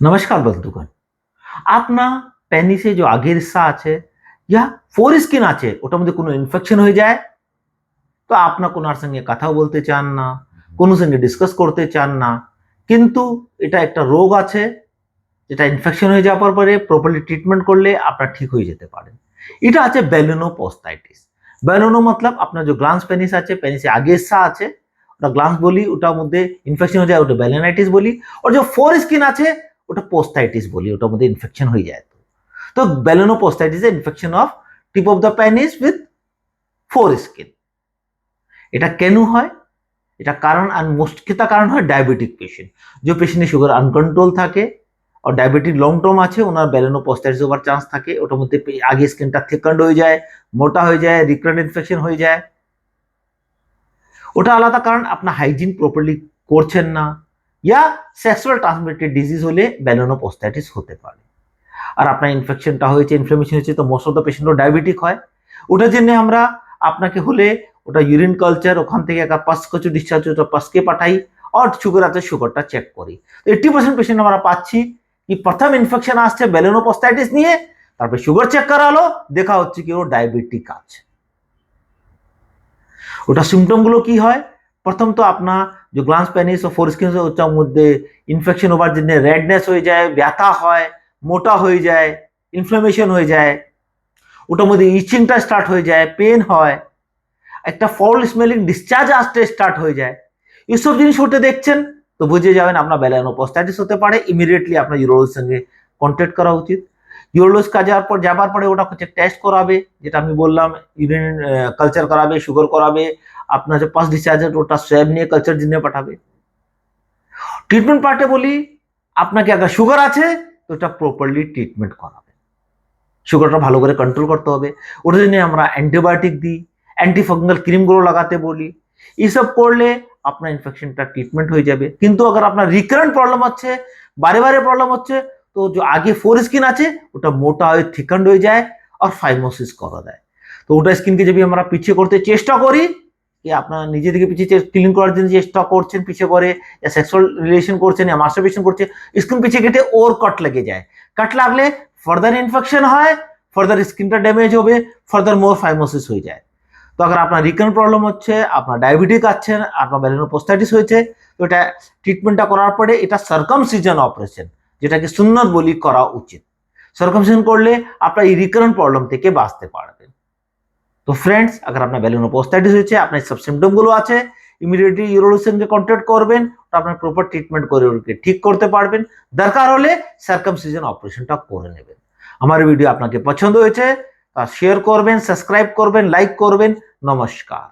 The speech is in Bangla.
नमस्कार बंधुगण আপনার পেনিসে যে আগের হিস্সা আছে ইয়া ফোর স্কিন আছে ওটার মধ্যে কোনো ইনফেকশন হয়ে যায় তো আপনার কোনার সঙ্গে কথাও বলতে চান না কোনো সঙ্গে ডিসকাস করতে চান না কিন্তু এটা একটা রোগ আছে যেটা ইনফেকশন হয়ে যাওয়ার পরে প্রপারলি ট্রিটমেন্ট করলে আপনার ঠিক হয়ে যেতে পারেন এটা আছে ব্যালুনোপোস্টাইটিস ব্যালুনো মতলব আপনার যে গ্লান্স পেনিস আছে পেনিসে আগে হিস্সা আছে ওটা গ্লান্স বলি ওটার মধ্যে ইনফেকশন হয়ে যায় ওটা ব্যালেনাইটিস বলি আর যে ফোর স্কিন আছে ওটা পোস্টাইটিস বলি, ওটার মধ্যে ইনফেকশন হয়ে যায় তো। তো balanoposthitis infection of tip of the penis with foreskin এটা কেন হয়? এটা কারণ আর মোস্টকেতা কারণ হয় ডায়াবেটিক পেশেন্ট যে পেশেন্টের সুগার আনকন্ট্রোল থাকে, আর ডায়াবেটিক লং টার্ম আছে, ওনার ব্যালোনোপোস্টাইটিস হওয়ার চান্স থাকে, ওটার মধ্যে আগে স্কিনটা থেকান্ড হয়ে যায়, মোটা হয়ে যায় রিকারেন্ট ইনফেকশন হয়ে যায়। ওটা আলাদা কারণ, আপনার হাইজিন প্রপারলি করছেন না ইয়া সেক্সুয়াল ট্রান্সমিটেড ডিজিজ হলে ব্যালোনোপোস্টাইটিস হতে পারে। আর আপনার ইনফেকশনটা হয়েছে ইনফ্লামেশন হয়েছে, তো মোস্ট অফ দ্য পেশেন্টও ডায়াবেটিক হয়। ওটার জন্য আমরা আপনাকে হলে ওটা ইউরিন কালচার ওখান থেকে একটা পাস কিছু ডিসচার্জ ওটা পাসকে পাঠাই আর সুগার আছে সুগারটা চেক করি। তো এইট্টি পার্সেন্ট পেশেন্ট আমরা পাচ্ছি কি প্রথম ইনফেকশন আসছে ব্যালোনোপোস্টাইটিস নিয়ে, তারপরে সুগার চেক করা হলো দেখা হচ্ছে কি ও ডায়াবেটিক আছে। ওটা সিমটমগুলো কি হয়? প্রথম তো আপনার যে গ্লান্স প্যানিস ও স্কিন ওটার মধ্যে ইনফেকশন হওয়ার জন্য রেডনেস হয়ে যায়, ব্যথা হয়, মোটা হয়ে যায় ইনফ্লামেশন হয়ে যায়, ওটার মধ্যে ইচিংটা স্টার্ট হয়ে যায় পেন হয়, একটা ফল স্মেলিং ডিসচার্জ আসতে স্টার্ট হয়ে যায়। এইসব জিনিস হতে দেখছেন, তো বুঝে যাবেন আপনার ব্যালানোপোস্টাইটিস হতে পারে ইমিডিয়েটলি আপনার ইউরোলজির সঙ্গে কন্ট্যাক্ট করা উচিত। ইউরোলজ কাজে যাওয়ার পর, যাবার পরে ওটা হচ্ছে টেস্ট করাবে, যেটা আমি বললাম, ইউরিন কালচার করাবে সুগার করাবে, আপনার যে পাস ডিসচার্জ ওটা সোয়াব নিয়ে কালচার জিনে পাঠাবে। ট্রিটমেন্ট পার্টে বলি, আপনাকে একটা সুগার আছে, তো ওটা প্রপারলি ট্রিটমেন্ট করাবে। সুগারটা ভালো করে কন্ট্রোল করতে হবে। ওটার জন্য আমরা অ্যান্টিবায়োটিক দিই অ্যান্টিফাঙ্গাল ক্রিমগুলো লাগাতে বলি। এইসব করলে আপনার ইনফেকশনটা ট্রিটমেন্ট হয়ে যাবে। কিন্তু আবার আপনার রিকারেন্ট প্রবলেম হচ্ছে, বারে বারে প্রবলেম হচ্ছে তো যে আগে ফোর স্কিন আছে, ওটা মোটা হয়ে থিকান্ড হয়ে যায় আর ফাইমোসিস করা দেয়। তো ওটা স্কিনকে যদি আমরা পিছিয়ে করতে চেষ্টা করি কি আপনার নিজে থেকে পিছিয়ে ক্লিন করার জন্য চেষ্টা করছেন, পিছিয়ে করে সেক্সুয়াল রিলেশন করছেন या মাস্টারবেশন করছে স্কিন পিছিয়ে কেটে ওর কাট লেগে যায়। কাট লাগলে ফার্দার ইনফেকশন হয় ফার্দার স্কিনটা ড্যামেজ হবে ফার্দার মোর ফাইমোসিস হয়ে যায়। তো আগে আপনার রিকার্ন প্রবলেম হচ্ছে, আপনার ডায়াবেটিক আছেন, আপনার ব্যালিনোপোস্টাইটিস হয়েছে, তো এটা ট্রিটমেন্টটা করার পরে এটা সার্কামসিজন অপারেশন যেটাকে সুন্নত বলি করা উচিত। সার্কমসেশন করলে আপনার এই রিকারেন্ট প্রবলেম থেকে বাঁচতে পারবেন তো ফ্রেন্ডস আগে আপনার ভ্যালু পোস্টাইটিস হয়েছে, আপনার সব সিমটমগুলো আছে ইমিডিয়েটলি ইউরোলজিস্টকে কন্ট্যাক্ট করবেন আপনার প্রপার ট্রিটমেন্ট করে ওকে ঠিক করতে পারবেন। দরকার হলে সার্কমসিজন অপারেশনটা করে নেবেন। আমার ভিডিও আপনাকে পছন্দ হয়েছে, তা শেয়ার করবেন সাবস্ক্রাইব করবেন লাইক করবেন, নমস্কার।